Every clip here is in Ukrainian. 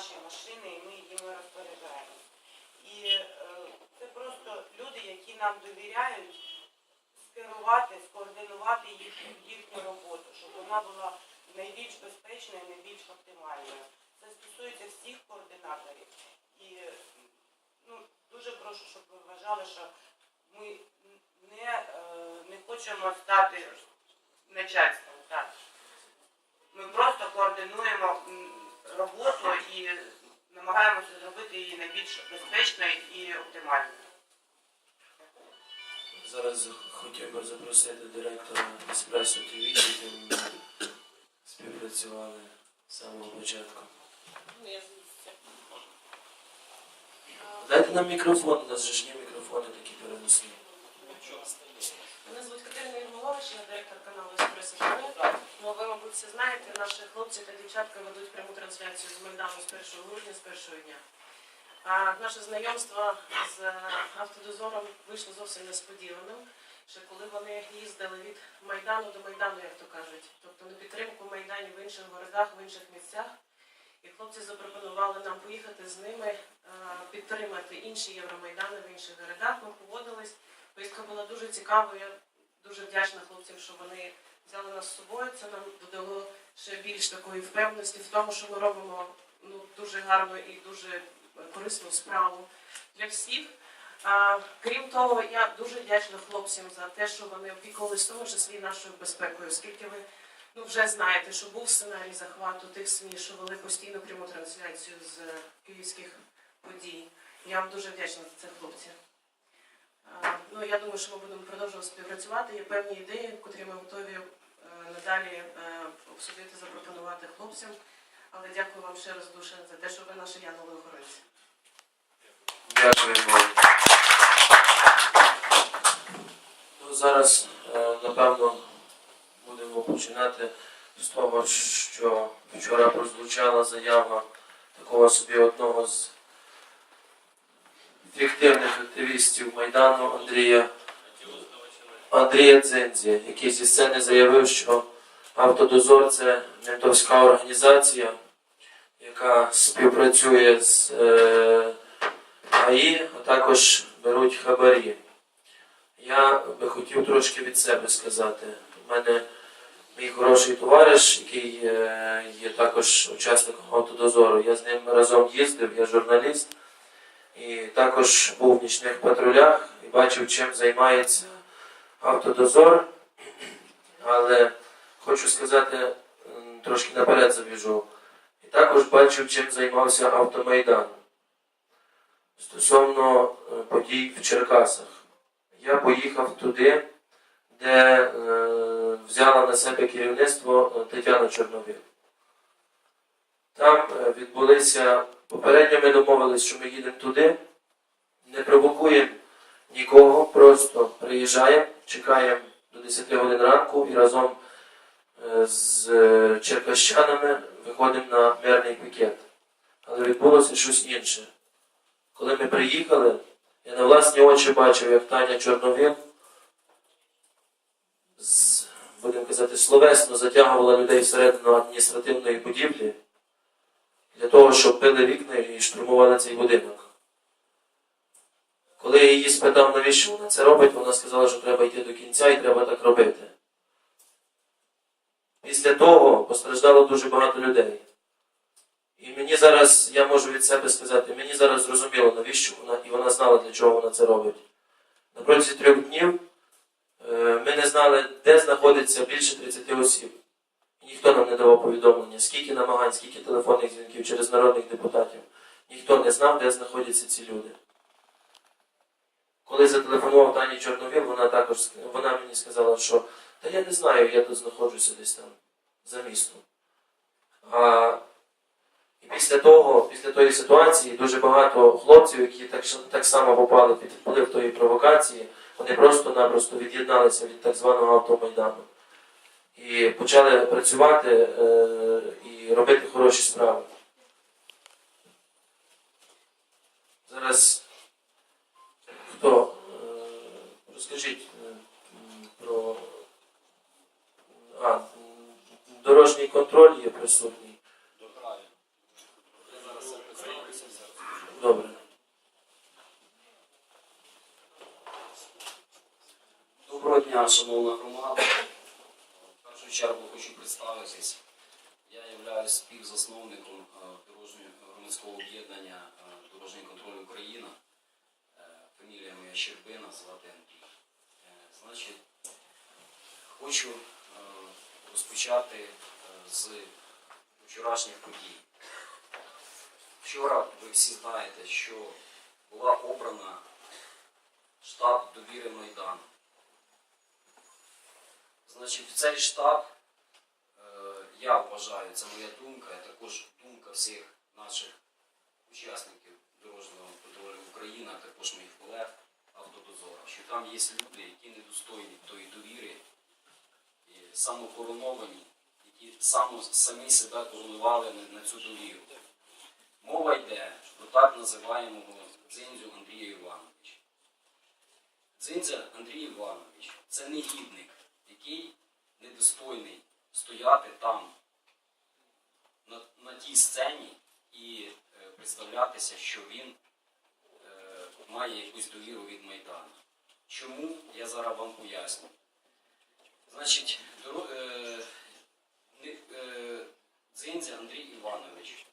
наші машини, і ми їми розпоряджаємося. І е, це просто люди, які нам довіряють скерувати, скоординувати їх, їхню роботу, щоб вона була найбільш безпечною, найбільш оптимальною. Це стосується всіх координаторів. І ну, дуже прошу, щоб ви вважали, що ми не, е, не хочемо стати начальством. Так. Ми просто координуємо роботу і намагаємося зробити її найбільш безпечною і оптимальною. Зараз хотів би запросити директора Еспресо ТВ, з яким ми співпрацювали з самого початку. Дайте нам мікрофон, у нас же ж є мікрофони такі переносні. ТВ. Ну, ви, мабуть, все знаєте, наші хлопці та дівчатка ведуть пряму трансляцію з Майдану з 1 грудня, з першого дня. А наше знайомство з е, автодозором вийшло зовсім несподіваним, ще коли вони їздили від Майдану до Майдану, як то кажуть. Тобто на підтримку Майданів в інших городах, в інших місцях. І хлопці запропонували нам поїхати з ними, е, підтримати інші Євромайдани в інших городах. Ми погодились. Поїздка була дуже цікавою. Я дуже вдячна хлопцям, що вони взяли нас з собою. Це нам додало ще більш такої впевненості в тому, що ми робимо ну, дуже гарну і дуже корисну справу для всіх. А, крім того, я дуже вдячна хлопцям за те, що вони опікувалися в тому числі нашою безпекою, оскільки ви ну, вже знаєте, що був сценарій захвату тих СМІ, що вели постійно пряму трансляцію з київських подій. Я вам дуже вдячна за це, хлопці. Ну, я думаю, що ми будемо продовжувати співпрацювати. Є певні ідеї, котрі ми готові надалі е, обсудити, запропонувати хлопцям. Але дякую вам ще раз дуже за те, що ви наші янголи-охоронці. Дякуємо. Ну, зараз, е, напевно, будемо починати з того, що вчора прозвучала заява такого собі одного з фіктивних активістів Майдану Андрія Андрія Дзензі, який зі сцени заявив, що автодозор це ментовська організація, яка співпрацює з е, ГАІ, а також беруть хабарі. Я би хотів трошки від себе сказати. У мене мій хороший товариш, який е, є також учасником автодозору. Я з ним разом їздив, я журналіст, і також був в нічних патрулях і бачив, чим займається автодозор. Але хочу сказати, трошки наперед забіжу. І також бачив, чим займався автомайдан стосовно е, подій в Черкасах. Я поїхав туди, де е, взяла на себе керівництво е, Тетяна Чорновіл. Там е, відбулися, попередньо ми домовились, що ми їдемо туди, не провокуємо нікого, просто приїжджаємо, чекаємо до 10 годин ранку і разом е, з е, черкащанами виходимо на мирний пікет. Але відбулося щось інше. Коли ми приїхали, я на власні очі бачив, як Таня Чорновіл, будемо казати, словесно затягувала людей всередину адміністративної будівлі для того, щоб били вікна і штурмували цей будинок. Коли я її спитав, навіщо вона це робить, вона сказала, що треба йти до кінця і треба так робити. Після того постраждало дуже багато людей. І мені зараз, я можу від себе сказати, мені зараз зрозуміло, навіщо вона, і вона знала, для чого вона це робить. На протязі трьох днів е, ми не знали, де знаходиться більше 30 осіб. Ніхто нам не давав повідомлення, скільки намагань, скільки телефонних дзвінків через народних депутатів. Ніхто не знав, де знаходяться ці люди. Коли зателефонував Тані Чорновіл, вона також вона мені сказала, що та я не знаю, я тут знаходжуся десь там за містом. А і після того, після тої ситуації, дуже багато хлопців, які так, так само попали під вплив тої провокації, вони просто-напросто від'єдналися від так званого автомайдану. І почали працювати е, і робити хороші справи. Зараз дорожній контроль є присутній. Добре. Доброго дня, шановна громада. В першу чергу хочу представитись. Я являюсь співзасновником е, дорожнього громадського об'єднання е, Дорожній контроль Україна. Е, фамілія моя Щербина, звати Андрій. Значить, хочу розпочати е, з вчорашніх подій. Вчора ви всі знаєте, що була обрана штаб довіри Майдану. Значить, цей штаб, е, я вважаю, це моя думка, і також думка всіх наших учасників дорожнього контролю України, а також моїх колег автодозора, що там є люди, які недостойні тої довіри, самокороновані, які само, самі себе коронували на, на цю довіру. Мова йде про так називаємого Дзиндзю Андрія Івановича. Дзиндзя Андрій Іванович це негідник, який недостойний стояти там, на, на тій сцені і е, представлятися, що він е, має якусь довіру від Майдану. Чому? Я зараз вам поясню. Значить, е, е, Дзиндзя Андрій Іванович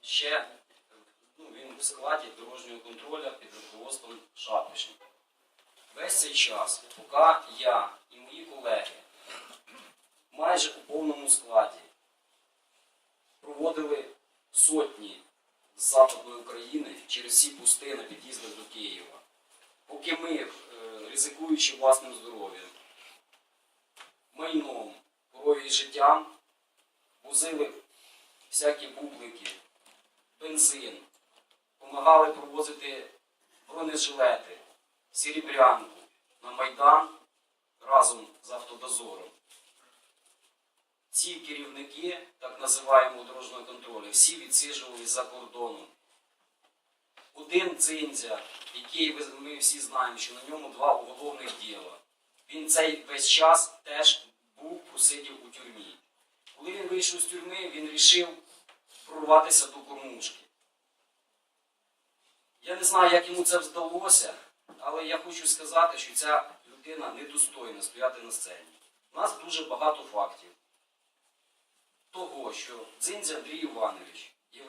ще ну, він в складі дорожнього контролю під руководством Шапошника. Весь цей час, поки я і мої колеги майже у повному складі проводили сотні з Западної України через всі пусти на під'їздах до Києва, поки ми, е, ризикуючи власним здоров'ям, майном, порою життям, возили всякі бублики, бензин, допомагали провозити бронежилети, Серебрянку на Майдан разом з автодозором. Ці керівники так називаємо дорожнього контролю, всі відсиджували за кордоном. Один дзиндзя, який ми всі знаємо, що на ньому два уголовних діла. Він цей весь час теж був просидів у тюрмі. Коли він вийшов з тюрми, він вирішив прорватися до кормушки. Я не знаю, як йому це вдалося, але я хочу сказати, що ця людина недостойна стояти на сцені. У нас дуже багато фактів того, що Дзиндзя Андрій Іванович є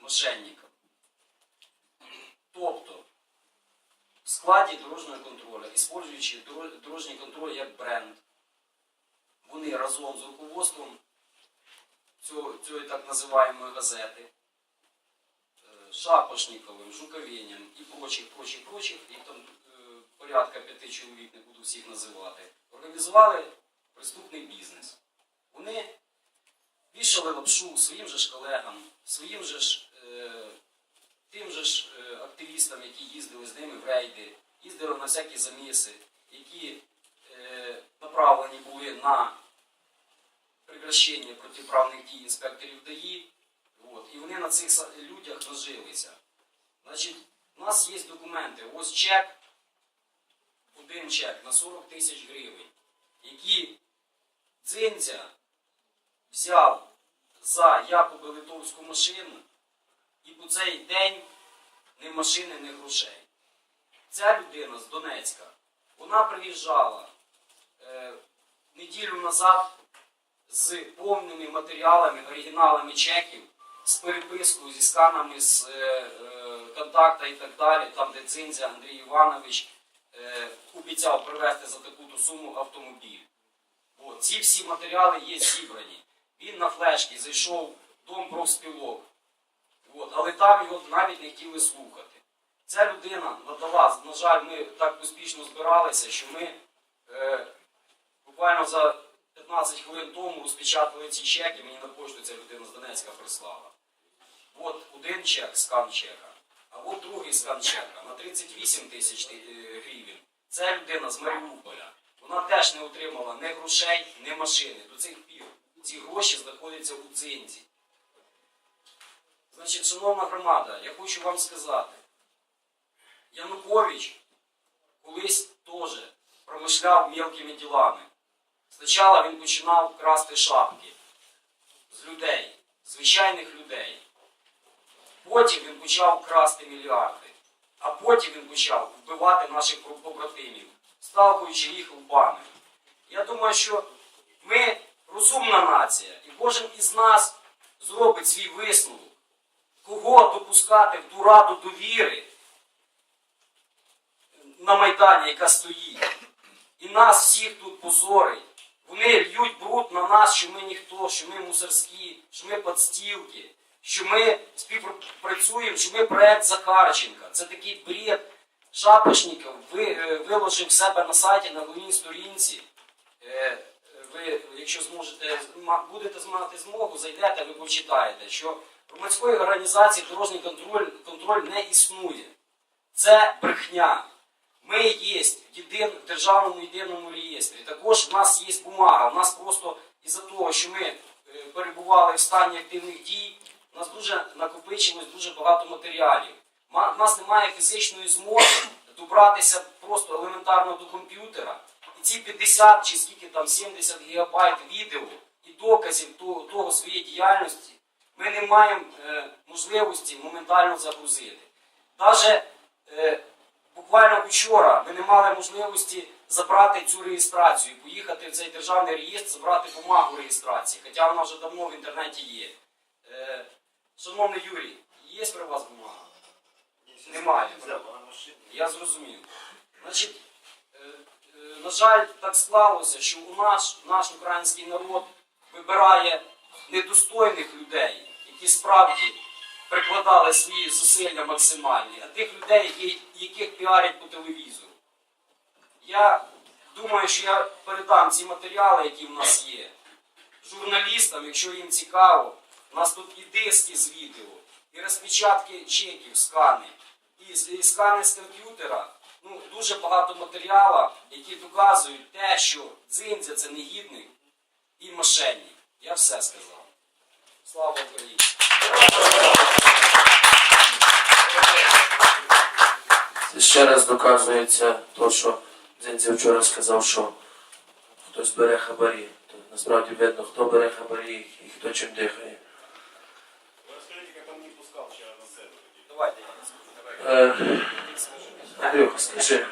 мошенником. Тобто, складі дорожнього контролю, используючи дорожній контроль як бренд, вони разом з руководством цього, цієї так називаємої газети, е, Шапошниковим, Жуковенем і прочих, прочих, прочих, їх там е, порядка п'яти чоловік, не буду всіх називати, організували преступний бізнес. Вони вішали лапшу своїм же ж колегам, своїм же ж е, тим же ж е, активістам, які їздили з ними в рейди, їздили на всякі заміси, які е, направлені були на прекращення протиправних дій інспекторів ДАІ. І вони на цих людях нажилися. Значить, у нас є документи. Ось чек, один чек на 40 тисяч гривень, які дзинця взяв за якоби литовську машину, і по цей день ні машини, ні грошей. Ця людина з Донецька, вона приїжджала е, неділю назад з повними матеріалами, оригіналами чеків, з перепискою, зі сканами з е, е, контакта і так далі, там, де Цинзя Андрій Іванович е, обіцяв привезти за таку-то суму автомобіль. От, ці всі матеріали є зібрані. Він на флешки зайшов в дом профспілок, От, але там його навіть не хотіли слухати. Ця людина надала, на жаль, ми так успішно збиралися, що ми е, буквально за 15 хвилин тому розпечатали ці чеки, мені на пошту ця людина з Донецька прислала. От один чек, скан чека, а от другий скан чека на 38 тисяч е, гривень. Це людина з Маріуполя. Вона теж не отримала ні грошей, ні машини. До цих пір ці гроші знаходяться у дзинзі. Значить, шановна громада, я хочу вам сказати, Янукович колись теж промишляв мілкими ділами. Спочатку він починав красти шапки з людей, звичайних людей. Потім він почав красти мільярди, а потім він почав вбивати наших побратимів сталкуючи їх лбами. Я думаю, що ми розумна нація, і кожен із нас зробить свій висновок, кого допускати в ту раду довіри на Майдані, яка стоїть. І нас всіх тут позорить. Вони льють бруд на нас, що ми ніхто, що ми мусорські, що ми подстілки, що ми співпрацюємо, що ми проект Захарченка. Це такий бред. Шапошников ви, е, виложив себе на сайті на головній сторінці. Е, Ви, якщо зможете, будете мати змогу, зайдете, ви почитаєте, що громадської організації дорожній контроль, контроль не існує. Це брехня. Ми є в, єдин, державному єдиному реєстрі. Також в нас є бумага. У нас просто із-за того, що ми е, перебували в стані активних дій, у нас дуже накопичилось дуже багато матеріалів. Ма- В нас немає фізичної змоги добратися просто елементарно до комп'ютера. І ці 50 чи скільки там 70 гігабайт відео і доказів того, того своєї діяльності ми не маємо е, можливості моментально загрузити. Даже е, буквально вчора ми не мали можливості забрати цю реєстрацію, поїхати в цей державний реєстр, забрати бумагу реєстрації, хоча вона вже давно в інтернеті є. Е, шановний Юрій, є при вас бумага? Немає. Я зрозумів. Значить, е, е, на жаль, так склалося, що у наш, наш український народ вибирає недостойних людей, які справді прикладали свої зусилля максимальні, а тих людей, яких піарять по телевізору. Я думаю, що я передам ці матеріали, які в нас є, журналістам, якщо їм цікаво. У нас тут і диски з відео, і розпечатки чеків, скани, і, і скани з комп'ютера. Ну, дуже багато матеріалу, які доказують те, що Дзиндзя це негідник і мошенник. Я все сказав. Слава Україні! Ще раз доказується то, що Дзензі вчора сказав, що хтось бере хабарі. То насправді видно, хто бере хабарі і хто чим дихає. Вы расскажите, как не пускал вчера на сцену. Давайте я. Е, Андрюха, скажи.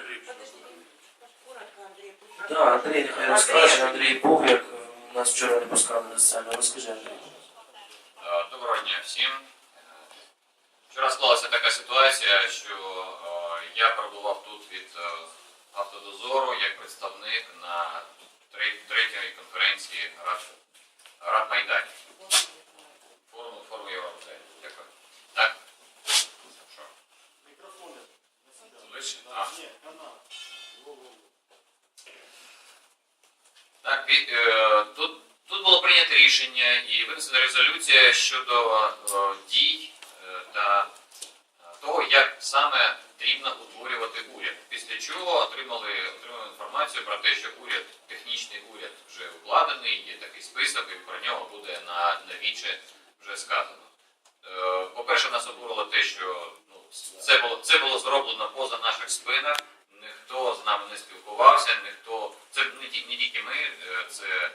Коротко, Андрій, нехай розкаже. Андрій був, як нас вчора не пускали на сцену. Розкажи, Е, Доброго дня всім. Вчора склалася така ситуація, що е, я перебував тут від е, автодозору як представник на тре- третій конференції Рад, Рад Майданів. Форуму, форуму Євромайдані. Дякую. Так? Що? А. Нет, канал. Так, е, тут, тут було прийнято рішення і винесена резолюція щодо е, дій е, та того, як саме потрібно утворювати уряд. Після чого отримали, отримали інформацію про те, що уряд, технічний уряд вже укладений, є такий список, і про нього буде на, на віче вже сказано. По-перше, нас обурило те, що ну, це, було, це було зроблено поза наших спинах, ніхто з нами не спілкувався, ніхто. Це не, ті- не тільки ми, е, це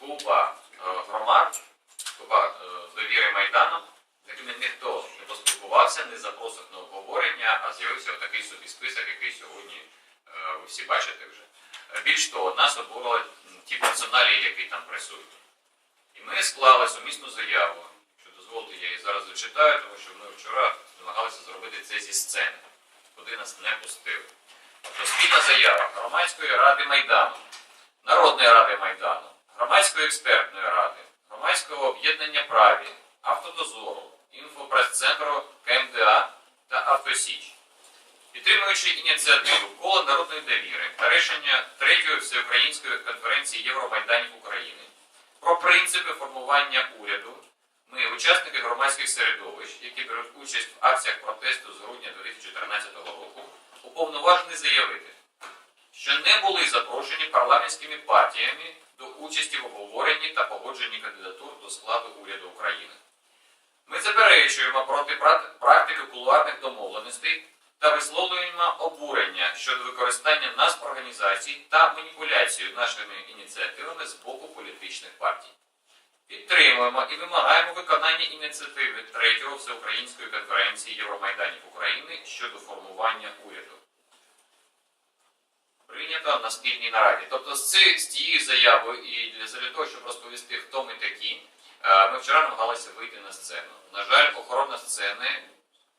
купа е, громад, купа е, довіри Майдану, з якими ніхто не поспілкувався, не запросив на обговорення, а з'явився такий собі список, який сьогодні ви всі бачите вже. Більш того, нас обурили ті персоналі, які там присутні. І ми склали сумісну заяву, що дозволите, я її зараз зачитаю, тому що ми вчора намагалися зробити це зі сцени, куди нас не пустили. Спільна заява Громадської ради Майдану, Народної ради Майдану, Громадської експертної ради, Громадського об'єднання праві, Автодозору, Інфопрес-центру КМДА та Автосіч. Підтримуючи ініціативу коло народної довіри та рішення третьої всеукраїнської конференції Євромайданів України про принципи формування уряду, ми, учасники громадських середовищ, які беруть участь в акціях протесту з грудня 2014 року, уповноважені заявити, що не були запрошені парламентськими партіями до участі в обговоренні та погодженні кандидатур до складу уряду України. Ми заперечуємо проти практики кулуарних домовленостей та висловлюємо обурення щодо використання нас організацій та маніпуляцію нашими ініціативами з боку політичних партій. Підтримуємо і вимагаємо виконання ініціативи третього всеукраїнської конференції Євромайданів України щодо формування уряду. Прийнято на спільній нараді. Тобто з, ці, з цією заявою і для, для того, щоб розповісти, хто ми такі, е, ми вчора намагалися вийти на сцену. На жаль, охорона сцени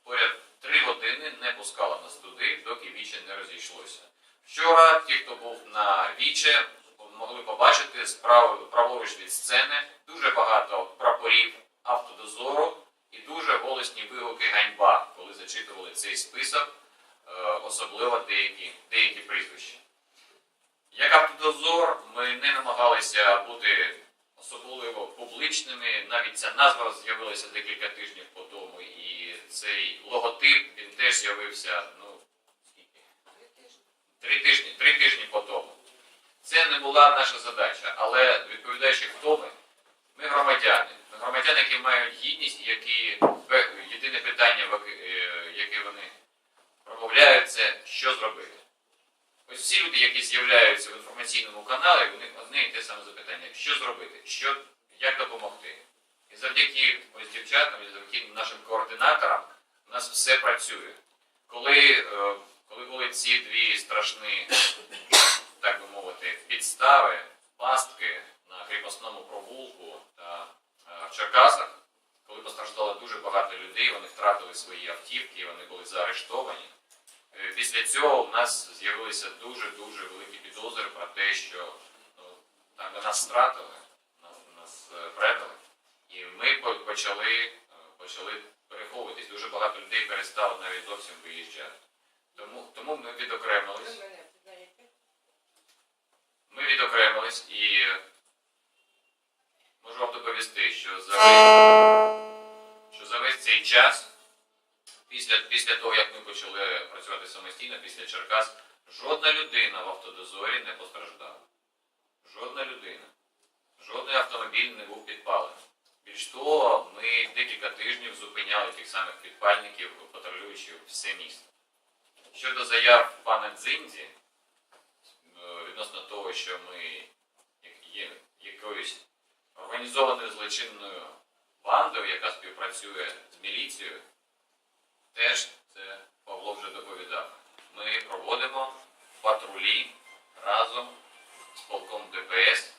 поряд три години не пускала нас туди, доки віче не розійшлося. Вчора ті, хто був на віче, могли побачити праворуч від сцени дуже багато прапорів автодозору і дуже голосні вигуки ганьба, коли зачитували цей список, е, особливо деякі, деякі прізвища. Як автодозор, ми не намагалися бути особливо публічними. Навіть ця назва з'явилася декілька тижнів по тому, і цей логотип він теж з'явився ну, скільки? Три тижні, три тижні не була наша задача, але відповідаючи, хто ми, ми громадяни. Ми громадяни, які мають гідність, які єдине питання, яке- е, вони промовляють, це що зробити. Ось всі люди, які з'являються в інформаційному каналі, них одне і те саме запитання: що зробити, що, як допомогти. І завдяки ось дівчатам, і завдяки нашим координаторам у нас все працює. Коли, е, коли були ці дві страшні, так би мовити, підстави, пастки на кріпосному провулку та е, в Черкасах, коли постраждало дуже багато людей, вони втратили свої автівки, вони були заарештовані. Е, Після цього у нас з'явилися дуже-дуже великі підозри про те, що ну, би нас стратили, нас, нас е, предали. І ми почали, почали переховуватись. Дуже багато людей перестало навіть зовсім виїжджати. Тому, тому ми відокремились. Ми відокремились і можу вам доповісти, що за весь, що за весь цей час після, після того, як ми почали працювати самостійно, після Черкас, жодна людина в автодозорі не постраждала. Жодна людина. Жодний автомобіль не був підпалений. Більш того, ми декілька тижнів зупиняли тих самих підпальників, патрулюючи все місто. Щодо заяв пана відносно того, що ми є якоюсь організованою злочинною бандою, яка співпрацює з міліцією, теж це Павло вже доповідав. Ми проводимо патрулі разом з полком ДПС